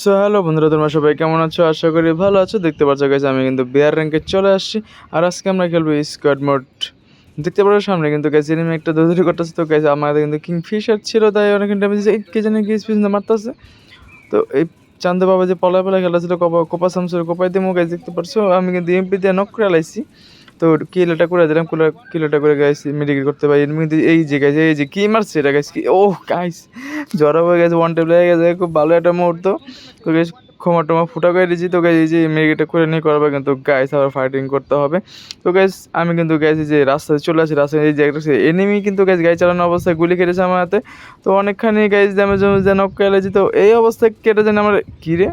So hello বন্ধুরা, তোমরা সবাই কেমন আছো? আশা করি ভালো আছো। দেখতে পাচ্ছ গাইজ আমি কিন্তু বিয়ার র্যাঙ্কে চলে আসছি। আর আজকে আমরা খেলব স্কোয়াড মোড দেখতে পারো সামনে কিন্তু গেছে এনিমি একটা দৌড়ি করতেছে। তো গেছে আমাদের কিন্তু কিং ফিশার ছিল, তাই অনেক ড্যামেজ কে জানে কি স্পিস মারতেছে। তো এই চান্দে বাবা যে পলায় পলায় খেলা ছিল কপা কোপা সামসুর কোপাই দিয়ে মুখ দেখতে পারছ আমি কিন্তু এমপি দিয়ে নক করে তো কিলোটা করে দিলাম, কুলা কিলোটা করে গাইছি মেডিকেল করতে পারি। মধ্যে এই যে গাইছে এই যে কি মারছে এটা গাইছে কি ও গাইস জ্বর হয়ে গেছে ওয়ান টেবিল হয়ে গেছে, খুব ভালো একটা মুহূর্ত। তো গাইস ক্ষমা টমা ফুটা করে দিয়েছি। তো গাইজ এই যে মেডিকেলটা করে নিয়ে করবে কিন্তু গাইস আবার ফাইটিং করতে হবে। তো গাইস আমি কিন্তু গাইছি যে রাস্তায় চলে আসি, রাস্তায় এই যে একটা এনিমি কিন্তু গাইজ গাড়ি চালানোর অবস্থায় গুলি কেটেছে আমার হাতে। তো অনেকখানি গাইজ ড্যামেজ যেন কেলেছি তো এই অবস্থায় কেটে যেন আমার কী রে?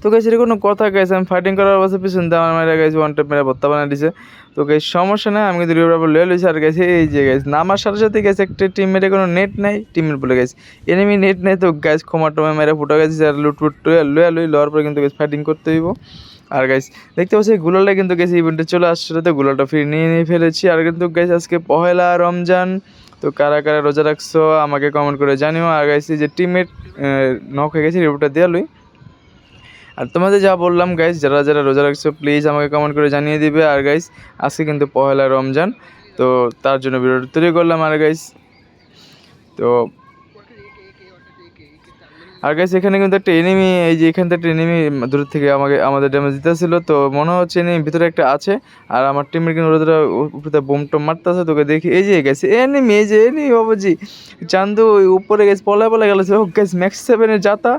তো গাইস এর কোনো কথা গাইছে আমি ফাইটিং করার অবস্থা, পিছন দিয়ে আমার মেরে গাইছে ওয়ান টেপ মেরে ভত্তা বানিয়ে দিছে। তো গাইস সমস্যা নাই, আমি কিন্তু রিভার লয়ে লইছি। আর গেছে এই যে গাইস নামার সাথে সাথে গেছে একটা টিম মেরে কোনো নেট নাই টিমের বলে গেছে এনিমি নেট নেই তো গাইস ক্ষমা টমা মেরে ফুটা গেছে আর লুট ফুট লয়ে লই, লওয়ার পরে কিন্তু গাইস ফাইটিং করতে হইব। আর গাইস দেখতে পাচ্ছি গুলালটা কিন্তু গেছে ইভেন্টে চলে আসছিল তো গুলালটা ফিরে নিয়ে নিয়ে ফেলেছি। আর কিন্তু গাইস আজকে পহেলা রমজান, তো কারা কারা রোজা রাখছো আমাকে কমেন্ট করে জানিও। আর এই যে টিমমেট নক হয়ে গেছে রিপোর্টটা দেওয়া লই। আর তোমাদের যা বললাম গাইজ যারা যারা রোজা রাখছো প্লিজ আমাকে কমেন্ট করে জানিয়ে দিবে। আর গাইজ আজকে কিন্তু পহেলা রমজান, তো তার জন্য ভিডিওটা তৈরি করলাম। আর গাইজ তো আর গাইস এখানে কিন্তু একটা এনিমি এই যে এখান থেকে এনিমি দূর থেকে আমাকে, আমাদের ড্যামেজ দিতেছিল, তো মনে হচ্ছে এনিমি ভিতরে একটা আছে। আর আমার টিমের কিন্তু ওরা উপরে বোম টোম মারতেছে, তোকে দেখি। এই যে গেছে এনিমি এই যে এনিমি বাবাজি। চান্দু ওই উপরে গেছে পলায় পলায় গেল। ও গেছে ম্যাক্স সেভেনের যাতা।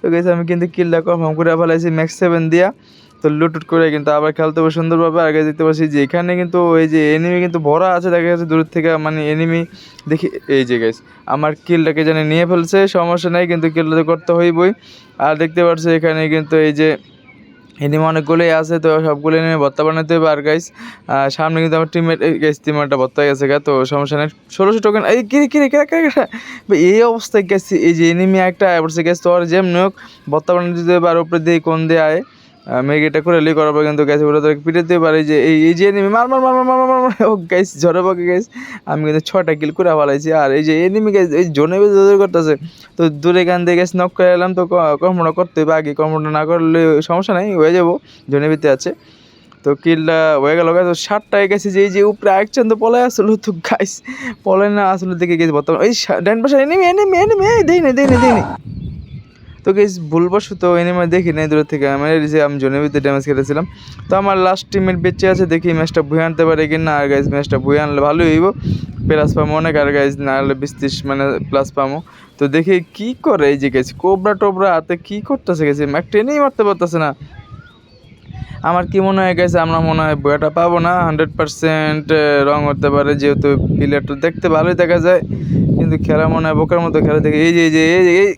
তো গেছে আমি কিন্তু কিল্লা কনফার্ম করে ফেলাইছি ম্যাক্স সেভেন দিয়া। তো লুটুট করে কিন্তু আবার খেলতে হবে সুন্দরভাবে আগে দেখতে পাচ্ছি যে এখানে কিন্তু ওই যে এনিমি কিন্তু ভরা আছে, দেখা যাচ্ছে দূর থেকে মানে এনিমি দেখি, এই যে গাইস আমার কিলটাকে জানি নিয়ে ফেলছে, সমস্যা নেই কিন্তু কিলটা তো করতে হইবই। আর দেখতে পাচ্ছি এখানে কিন্তু এই যে এনিমি অনেকগুলোই আছে, তো সবগুলো এনে ভত্তা বানাতে হবে। আর গাইস সামনে কিন্তু আমার টিমের গাইস টিমারটা ভত্তা গেছে গা, তো সমস্যা নেই। ষোলোশো টোকেন এই কিরে কিরে, কেরা? কেরা এই অবস্থায় গেছি এই যে এনিমি একটা পড়ছে গেছে তো আর যেমনি হোক ভত্তা বানাতে হবে। আর উপরে দিয়ে কোন দিয়ে আয়? মেগিটা করে লি করার পর কিন্তু গেছে ওরা তোকে পিটাতে পারে যে এই যে এনিমি মার মার মার মার মার মার মার ও গাইস ঝরে পাকে গাইস আমি কিন্তু ছটা কিল করে ফেলাইছি। আর এই যে এনিমি গাইস এই জোনে বেজে দৌড় করতেছে। তো দূরে গান দিয়ে গেছে নক করে এলাম, তো কর্মটা করতে হবে। আগে কর্মটা না করলে সমস্যা নাই, হয়ে যাব। জোনে ভিতরে আছে। তো কিলটা হয়ে গেল তো ষাটটায় গেছে যে এই যে উপরে একজন তো পলায় আসলো, তো গাইস পলায় না আসলে দেখে গেছে বর্তমান এই ডান পাশে এনিমি এনিমি এনিমি এই দেই না দেই না দেই না তো গেস ভুলবশত এনিমে দেখি নাই, দূর থেকে আমি যে আমি জোনের ভিতরে ড্যামেজ খেটেছিলাম। তো আমার লাস্ট টিমের বেঁচে আছে, দেখি ম্যাচটা ভুয়ে আনতে পারে কি না আর গাইজ ম্যাচটা ভুয়ে আনলে ভালোই হইব। প্লাস পামো অনেক, আর গাইজ না হলে বিশ ত্রিশ মানে প্লাস পামো। তো দেখি কি করে এই যে গেছে কোবরা টোবরা হাতে কী করতেছে গেছে একটা এনেই মারতে পারতেছে না। আমার কি মনে হয় গেছে আমরা মনে হয় বইটা পাবো না। হান্ড্রেড পার্সেন্ট রং হতে পারে। যেহেতু প্লেয়ারটা দেখতে ভালোই দেখা যায়। কিন্তু খেলা মনে হয় বোকার মতো খেলা দেখে এই যে এই যে, এই